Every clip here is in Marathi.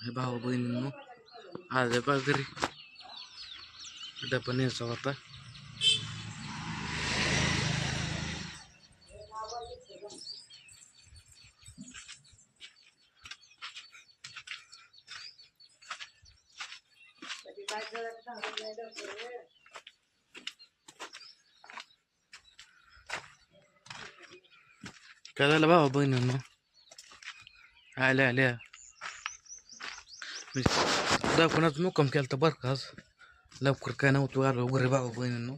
हे भाऊ बहिणींनो आज बा घरी डबा न्यायचा होता. काय झालं भाऊ बहिणींनो? आल्या आल्या. मी दवाखान्यात मुक्काम केला तर बरं का आज लवकर काय नव्हतं आलो घरी भाऊ बहिणींनो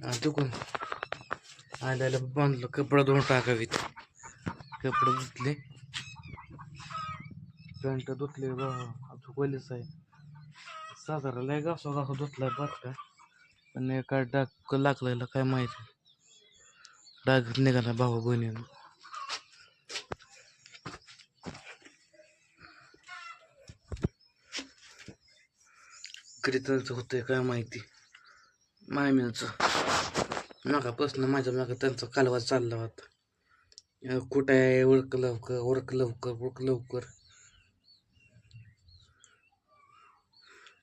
आणि तिकडून आल्याला आल्या बांधलं कपडे धुवून टाकावीत कपडे धुतले पॅन्ट धुतले धुकवलीच आहे साधारण लय घासो घासो धुतलाय बरं का पण हे काय डाग लागलेलं काय माहिती डाग निघाला भावा बहिणीनं कीर्तनचं होतंय काय माहिती? मायमीचं मागापासून माझ्या मागं त्यांचा कालवा चालला होता. कुठं आहे? ओळख लवकर ओळख लवकर ओळख लवकर.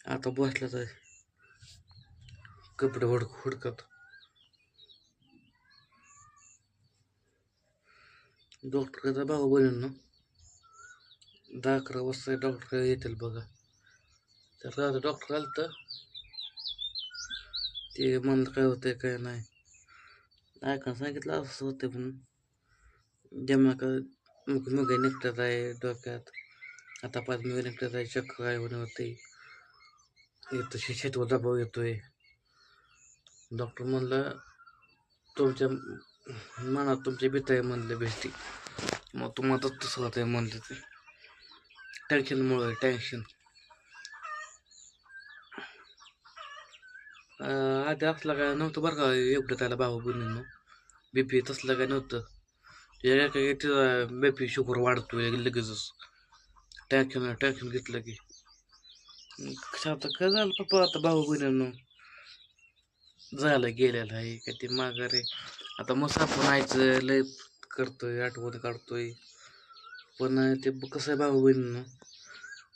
आता बसला तर कपडे हुडक हुडकत. डॉक्टरचा भाऊ बहिणींनो दहा अकरा वाजता डॉक्टर येतील बघा. तर आता डॉक्टर आलं तर ते म्हणलं काय होतंय काय नाही. ऐकायला सांगितलं असं होतं पण जेव्हा का मुग मुगे निघतात आहे डोक्यात. आता पाच मुगे निघतात आहे चक्कर आहे होणे होते येतो शेतवर दबाव येतोय. डॉक्टर म्हणलं तुमच्या मनात तुमच्या भीत आहे म्हणलं भेटी मग तुम्हाला तसं होत आहे म्हणलं ते. टेन्शनमुळे टेन्शन आधी असलं काय नव्हतं बरं का एवढं त्याला भाऊ बहिणीनं बी पी तसलं काय नव्हतं. एका बी पी शुगर वाढतोय लगेचच. टेन्शन टॅक्शन घेतलं की. आता काय झालं पप्पा आता भाऊ बहिणीनं झालं गेलेलं आहे का ते माघारे आता मस्त आपण आयचं लय करतोय आठवण काढतोय. पण ते कसं आहे भाऊ बहिणीनं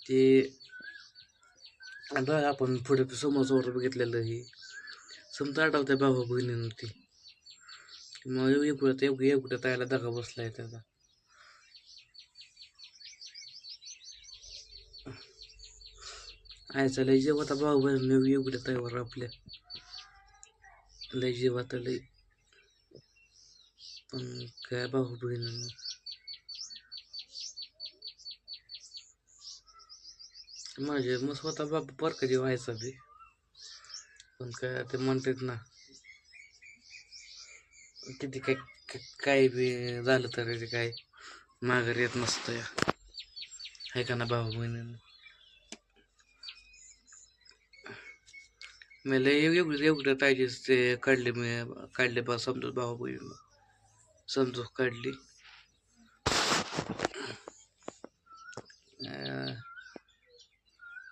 ते आता आपण पुढे समोर बघितलेलं ही समजा आठवतंय भाऊ बहिणीनं ती. मग एवढं एवढं एवढं त्याला दगा बसलाय त्याचा. आयचा लय जेव्हा आता भाऊ बहिणी एवढ्या तयावर आपल्या. लय जेव्हा तर लय. पण काय भाऊ बहिणीनं? माझे मग स्वतः बाबा बरं कधी व्हायचा बी. पण काय ते म्हणतात ना किती काय काय बी झालं तरी ते काय माघार येत नसतं या. आहे का ना भाऊ बहिणीनं? मी लय एवढं एवढं पाहिजे ते काढले मी काढले बा समजू भाऊ बहिणी समजू काढली.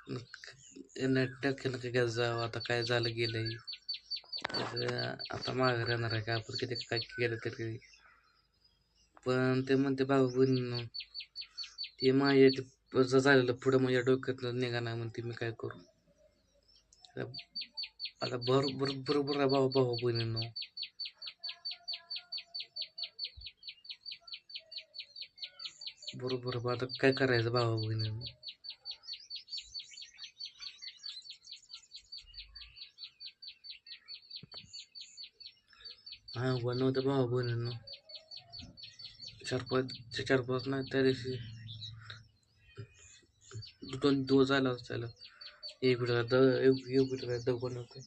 टक्क्यानं काय जावं? आता काय झालं गेलंय? तर आता माघार येणार आहे का? आपण किती काय केलं तरी. पण ते म्हणते भाऊ बहिणीनं ते माझ्या ते जर झालेलं पुढं माझ्या डोक्यातलं निघा नाही म्हणते मी काय करू? आता- बरोबर बरोबर आहे भाऊ भाऊ बहिणींनो. बरोबर बा आता काय करायचं भाऊ बहिणीनं? हा बनवतं भाऊ बहिणीनं चार पाच चार पाच नाही त्या दिवशी दोन दिवस झाला. त्याला एक बिटा द एक एक बिटा द बनवतोय.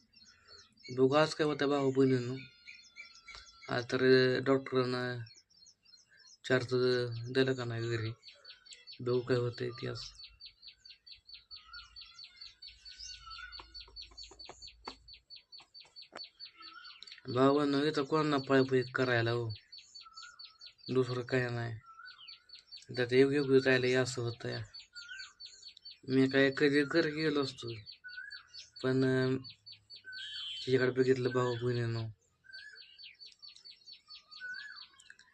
दोघं आज काय होतं भाऊ बहिणीनं आज तर डॉक्टरांना चार्ज दिलं का नाही घरी? दोघं काय होतं इतिहास भावानं इथं कोणाला पायपी करायला हो. दुसरं काय नाही. त्यात एक योग्य जायला असं होतं या. मी काय कधी कर गेलो असतो. पण तिच्याकडे बघितलं भाऊ बहिणीनं.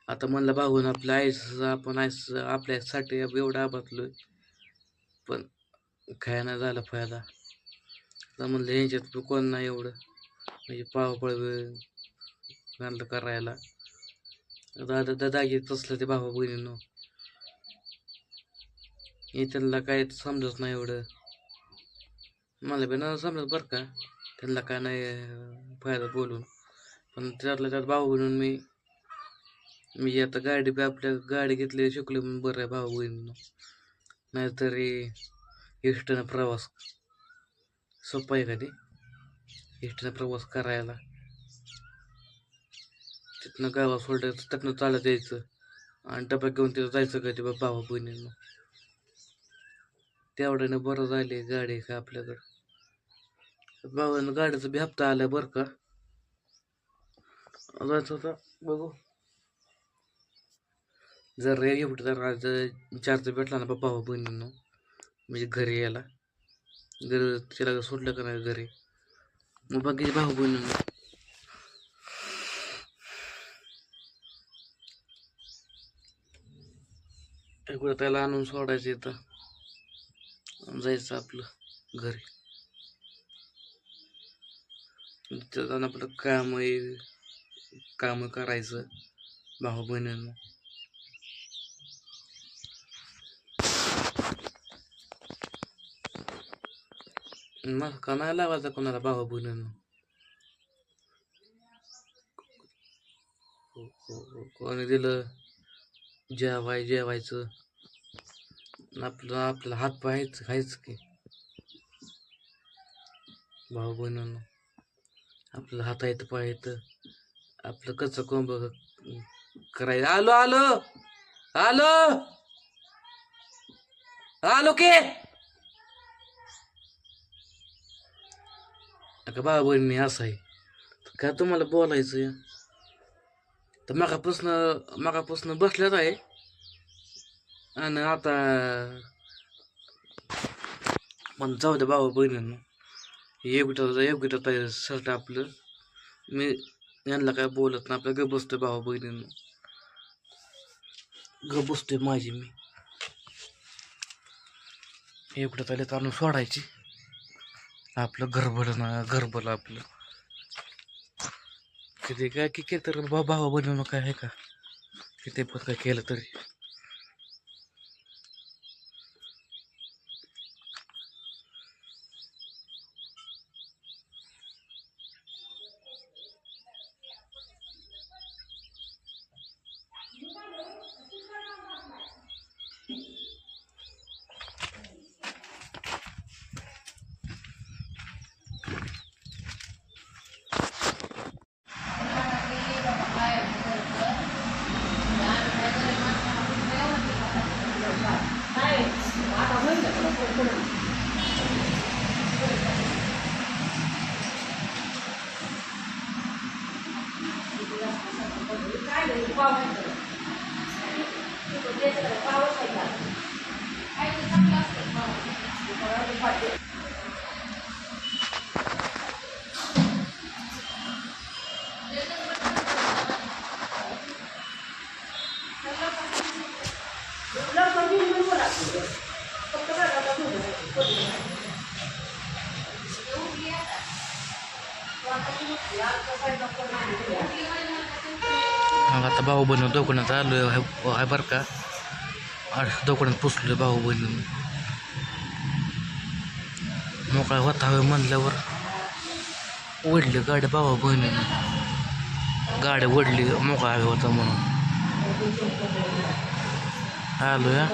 आता म्हणलं भाऊन आपल्या आईस आपण आईचं आपल्यासाठी एवढं आबातलोय पण खायला झाला फायदा. तर म्हणलं यांच्यात कोण नाही एवढं. म्हणजे पावपळ घालतं करायला. दादा दादा घेत असलं ते भावा बहिणीनं. हे त्यांना काय समजत नाही एवढं. मला बी ना समजत बरं का. त्यांना काय नाही फायदा बोलून. पण त्यातल्या त्यात भाऊ बहिणून मी मी आता गाडी बी आपल्या गाडी घेतली शिकलो म्हणून बरं आहे भाऊ बहिणीनं. नाहीतरी इष्टनं प्रवास सोपा आहे का ते? इष्टानं प्रवास करायला. तिथनं गावा सोडायचं तिथनं चालत यायचं आणि डबा घेऊन तिथं जायचं का ते भावा बहिणीनं. तेवढ्यानं बरं झाले गाडी का आपल्याकडं. भावानं गाडीचा बी हप्ता आला बरं का? जायचं होता बघू. जर रे एवढं जर आज चार्ज भेटला ना भावा बहिणीनं. म्हणजे घरी यायला. घरी तिला सोडलं का नाही घरी? मग बाकीचे भाऊ बहिणीनं इकडं त्याला आणून सोडायचं इथं जायचं आपलं घरी तिथं आपलं काम काम करायचं भाऊ बहिणींना मग का नाही लावायचं कोणाला भाऊ बहिणींना कोणी दिलं जेवाय जेवायचं आपलं आपलं हात पायच खायच की भाऊ बहिणींना आपलं हात आहेत पाय येतं आपलं कसं कोंब करायचं आलो आलो आलो आलो के का भाऊ मी असं आहे. तर काय तुम्हाला बोलायचं आहे? तर मगापासनं मगापासनं बसल्यात आहे. आणि आता पण जाऊ दे बाबा बहिणींना. एकटं एकटं आहे शर्ट आपलं. मी यांना काय बोलत नाही आपलं ग बसतोय भावा बहिणींनो. ग बसतोय माझी मी. एकटं तर आणून सोडायची. आपलं घरभर ना घरभर आपलं. किती काय की केलं तर बाबा भावा बनवणं काय आहे का? किती पण काय केलं तरी. hai đường cong anh chị thì đầu tiên sẽ là bao thành là anh chị cắt lớp được màu thì có được vậy được lớp có như mới có là chủ được không có là nó có chủ được không được 私の気がございます。मग आता भाऊ बहिणी दोघांनात आलो आहे बरं का? दोघांनात पुसलो भाऊ बहिणी मोकळा होता हवे म्हणल्यावर ओढली गाडी भावा बहिणीने. गाडी ओढली मोकळा हवे होता म्हणून. आलो या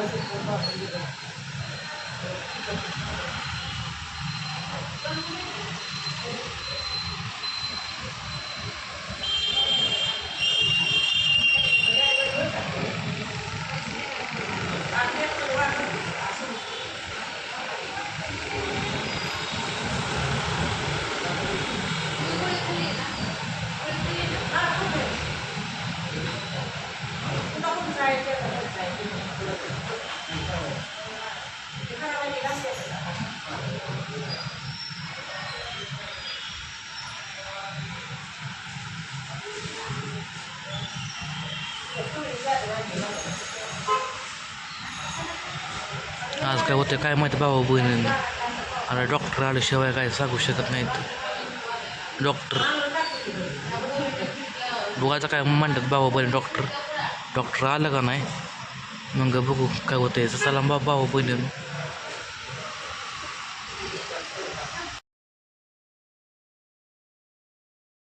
काय होतं काय माहिती आहे बाबा बहिणी अरे डॉक्टर आल्याशिवाय काय सांगू शकत नाहीत. डॉक्टर बघायचं काय म्हणतात बाबा बहिणी डॉक्टर डॉक्टर आलं का नाही? मग बघू काय होतं याचं चला बाबा भाऊ बहिणीनं.